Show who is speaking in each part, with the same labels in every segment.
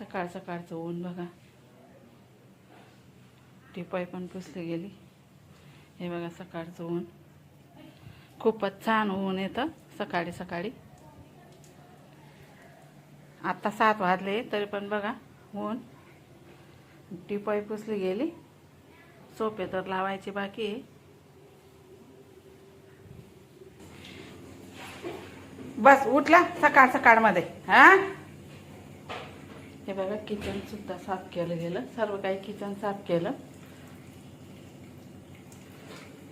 Speaker 1: सकाळ सकाळचं ऊन बघा. टिपाई पण पुसली गेली. हे बघा सकाळचं ऊन. खूपच छान ऊन येतं सकाळी सकाळी. आत्ता सात वाजले तरी पण बघा ऊन. टिपाई पुसली गेली. सोपे तर लावायची बाकी आहे. बस उठला सकाळ सकाळमध्ये. हा? हे बघा किचन सुद्धा साफ केलं गेलं. सर्व काही किचन साफ केलं.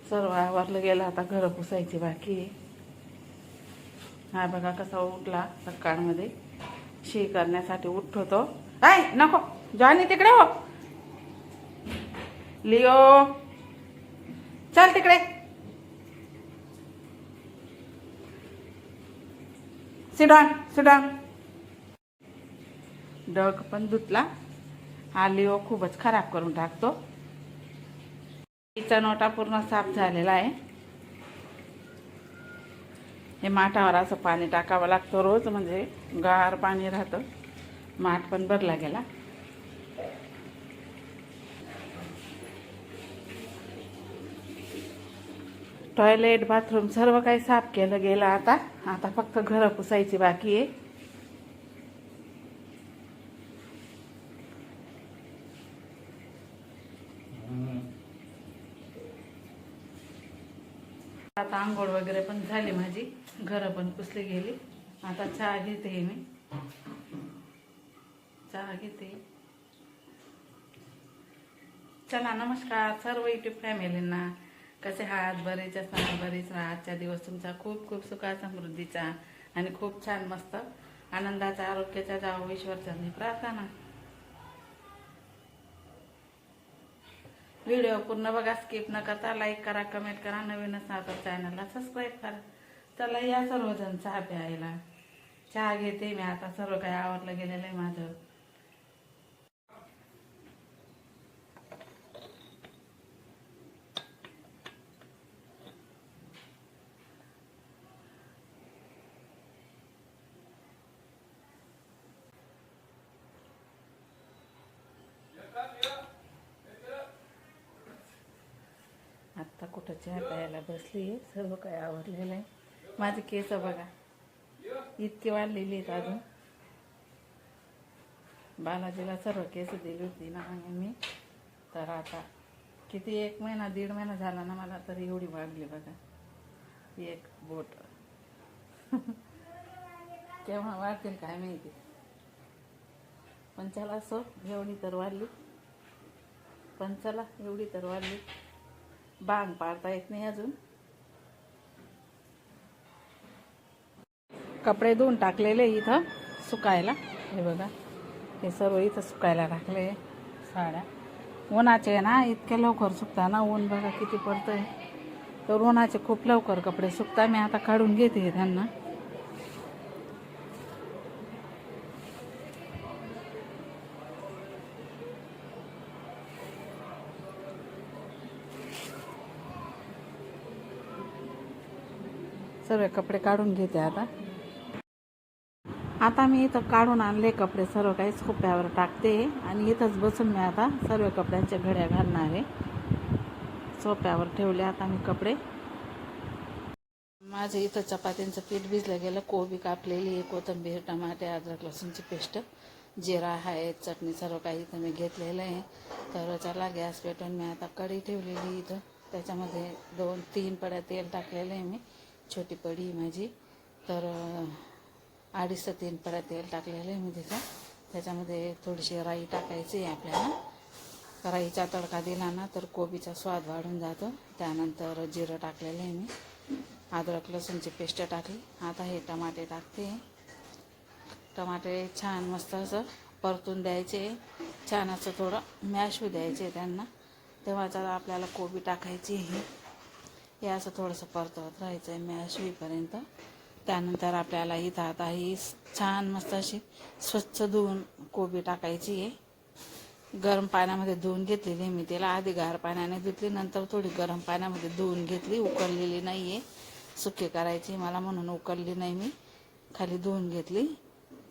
Speaker 1: सर्व आवरलं गेलं. आता घरं पुसायची बाकी हा बघा कसा उठला सकाळमध्ये. शी करण्यासाठी उठतो. आय नको. जॉनी तिकडे हो. लिओ. चल तिकडे. सिडॉन सिडॉन डग पण धुतला. हा लिओ खूपच खराब करून टाकतो. तिचा नोटा पूर्ण साफ झालेला आहे. हे माठावर असं पाणी टाकावं लागतं रोज म्हणजे गार पाणी राहतं. माठ पण भरला गेला. टॉयलेट बाथरूम सर्व काही साफ केलं गेलं आता. आता फक्त घरं पुसायची बाकी आहे. आता आंघोळ वगैरे पण झाली माझी. घरं पण पुसली गेली. आता चहा घेते मी. चहा घेते. चला नमस्कार सर्व युट्यूब फॅमिलींना. कसे आहात? बरेच असताना बरेच राहा. आजचा दिवस तुमचा खूप खूप सुखा समृद्धीचा आणि खूप छान मस्त आनंदाचा आरोग्याचा जावं ईश्वरचा प्रार्थना व्हिडिओ पूर्ण बघा स्किप न करता लाईक करा कमेंट करा नवीन असणार तर चॅनलला सबस्क्राईब करा. चला या सर्वजण चहा प्यायला. चहा घेते मी आता सर्व काही आवडलं गेलेलं आहे माझं. आत्ता कुठं चहा प्यायला बसली आहे सर्व काही आवडलेलं आहे. माझे केस बघा इतकी वाढलेली आहेत अजून. बालाजीला सर्व केस दिली होती ना आणि मी. तर आता किती एक महिना दीड महिना झाला ना मला तर एवढी वाढली बघा. एक बोट. केव्हा वाढतील काय माहिती. पण चला असो एवढी तर वाढली. पण चला एवढी तर वाढली. बांग पाडता येत नाही अजून. कपडे धुवून टाकलेले इथं सुकायला. हे बघा हे सर्व इथं सुकायला टाकले साड्या. उन्हाचे आहे ना इतक्या लवकर सुकता ना ऊन बघा किती पडतंय. तर उन्हाचे खूप लवकर कपडे सुकता. मी आता काढून घेते त्यांना. सर्व कपडे काढून घेते आता. आता मी इथं काढून आणले कपडे सर्व काही सोप्यावर टाकते आणि इथंच बसून मी आता सर्व कपड्यांच्या घड्या घालणार आहे. सोप्यावर ठेवले आता मी कपडे. माझं इथं चपात्यांचं पीठ भिजलं गेलं कोबी कापलेली आहे कोथिंबीर टमाटे अद्रक लसूणची पेस्ट जिरा आहे चटणी सर्व काही इथं मी घेतलेलं आहे. तर चला गॅस पेटवून मी आता कढी ठेवलेली इथं. त्याच्यामध्ये दोन तीन पड्या तेल टाकलेलं आहे मी. छोटी पडी आहे माझी. तर अडीच ते तीन पड्या तेल टाकलेलं आहे मी तिथं. त्याच्यामध्ये थोडीशी राई टाकायची आहे आपल्याला. राईचा तडका दिला ना तर कोबीचा स्वाद वाढून जातो. त्यानंतर जिरं टाकलेलं आहे मी. अद्रक लसूणची पेस्ट टाकली. आता हे टमाटे टाकते. टमाटे छान मस्त असं परतून द्यायचे. छान असं थोडं मॅश होऊ द्यायचे त्यांना. तेव्हाच आपल्याला कोबी टाकायची आहे. हे असं थोडंसं परतवत राहायचं आहे मॅश होईपर्यंत त्यानंतर आपल्याला इथं आता ही छान मस्त अशी स्वच्छ धुवून कोबी टाकायची आहे. गरम पाण्यामध्ये धुवून घेतलेली आहे मी तिला आधी गार पाण्याने धुतली नंतर थोडी गरम पाण्यामध्ये धुवून घेतली उकळलेली नाही आहे सुकी करायची मला म्हणून उकळली नाही मी. खाली धुवून घेतली.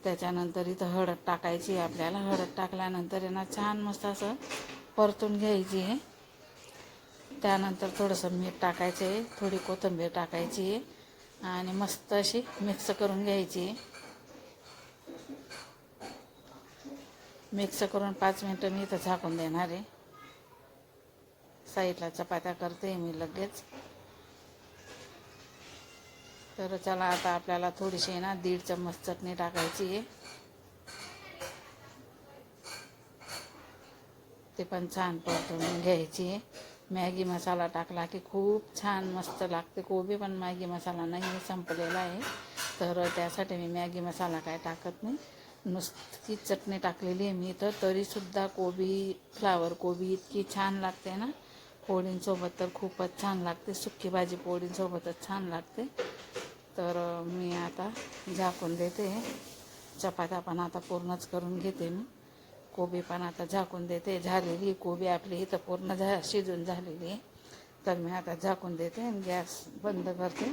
Speaker 1: त्याच्यानंतर इथं हळद टाकायची आहे आपल्याला. हळद टाकल्यानंतर यांना छान मस्त असं परतून घ्यायची आहे. त्यानंतर थोडंसं मीठ टाकायचं आहे. थोडी कोथिंबीर टाकायची आहे. आणि मस्त अशी मिक्स करून घ्यायची आहे. मिक्स करून पाच मिनटं मी इथं झाकून देणार आहे. साईडला चपात्या करते मी लगेच. तर चला आता आपल्याला थोडीशी आहे ना दीड चम्मच चटणी टाकायची आहे. ते पण छान परतून घ्यायची आहे. मॅगी मसाला टाकला की खूप छान मस्त लागते. कोबी पण मॅगी मसाला नाही संपलेला आहे. तर त्यासाठी मी मॅगी मसाला काय टाकत नाही. नुसती चटणी टाकलेली आहे मी तर. तरीसुद्धा कोबी फ्लावर कोबी इतकी छान लागते ना. पोळींसोबत तर खूपच छान लागते. सुकी भाजी पोळींसोबतच छान लागते. तर मी आता झाकून देते. चपात्या पण आता पूर्णच करून घेते मी. कोबी पण आता झाकून देते. झालेली कोबी आपली इथं पूर्ण झा शिजून झालेली. आहे तर मी आता झाकून देते आणि गॅस बंद करते.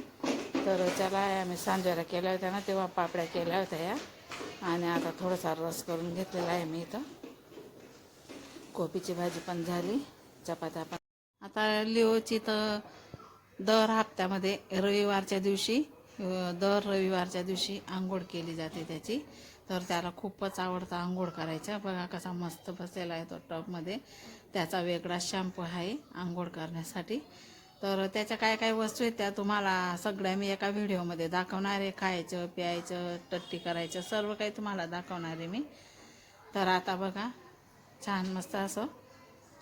Speaker 1: तर त्याला आम्ही सांजोऱ्या केल्या होत्या ना तेव्हा पापड्या केल्या होत्या या. आणि आता थोडासा रस करून घेतलेला आहे मी इथं. कोबीची भाजी पण झाली चपात्या पण. आता लिओची तर दर हप्त्यामध्ये रविवारच्या दिवशी दर रविवारच्या दिवशी आंघोळ केली जाते त्याची. तर त्याला खूपच आवडतं आंघोळ करायचं. बघा कसा मस्त बसलेला आहे तो टबमध्ये त्याचा वेगळा शॅम्पू आहे आंघोळ करण्यासाठी. तर त्याच्या काय काय वस्तू आहेत त्या तुम्हाला सगळ्या मी एका व्हिडिओमध्ये दाखवणार आहे. खायचं प्यायचं टट्टी करायचं सर्व काही तुम्हाला दाखवणार आहे मी. तर आता बघा छान मस्त असं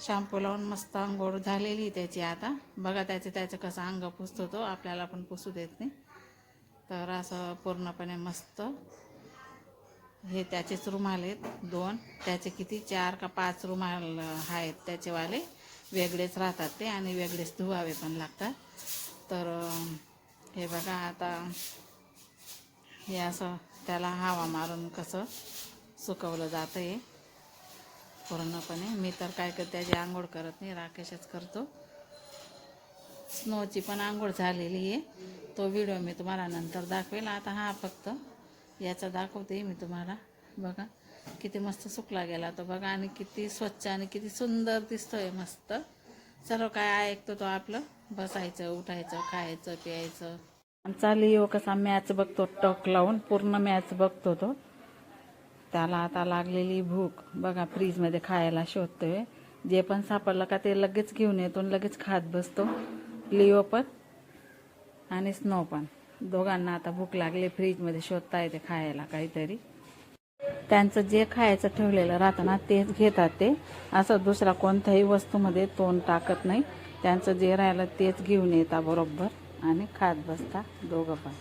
Speaker 1: शॅम्पू लावून मस्त आंघोळ झालेली त्याची आता. बघा त्याचं त्याचं कसं अंग पुसतो तो आपल्याला पण पुसू देत नाही. तर असं पूर्णपणे मस्त हे त्याचेच रुमाल आहेत दोन. त्याचे किती? चार का पाच रुमाल आहेत. त्याचेवाले वेगळेच राहतात ते आणि वेगळेच धुवावे पण लागतात. तर हे बघा आता. हे असं त्याला हवा मारून कसं सुकवलं जातं आहे पूर्णपणे. मी तर काय करते त्याची आंघोळ करत नाही. राकेशच करतो. स्नोची पण आंघोळ झालेली आहे. तो व्हिडिओ मी तुम्हाला नंतर दाखवेल. आता हा फक्त याचा दाखवते मी तुम्हाला. बघा किती मस्त सुकला गेला तो. बघा आणि किती स्वच्छ आणि किती सुंदर दिसतोय मस्त. सर्व काय ऐकतो तो आपलं. बसायचं उठायचं खायचं प्यायचं. आमचा लिओ कसा मॅच बघतो टक लावून. पूर्ण मॅच बघतो तो. त्याला आता लागलेली भूक. बघा फ्रीजमध्ये खायला शोधतोय. जे पण सापडलं का ते लगेच घेऊन येतो आणि लगेच खात बसतो. लिओ पण आणि स्नो पण. दोघांना आता भूक लागली फ्रीजमध्ये शोधता येते खायला काहीतरी. त्यांचं जे खायचं ठेवलेलं राहतं ना तेच घेतात ते. असं दुसरा कोणत्याही वस्तूमध्ये तोंड टाकत नाही. त्यांचं जे राहिलं तेच घेऊन येता बरोबर आणि खात बसता दोघं पण.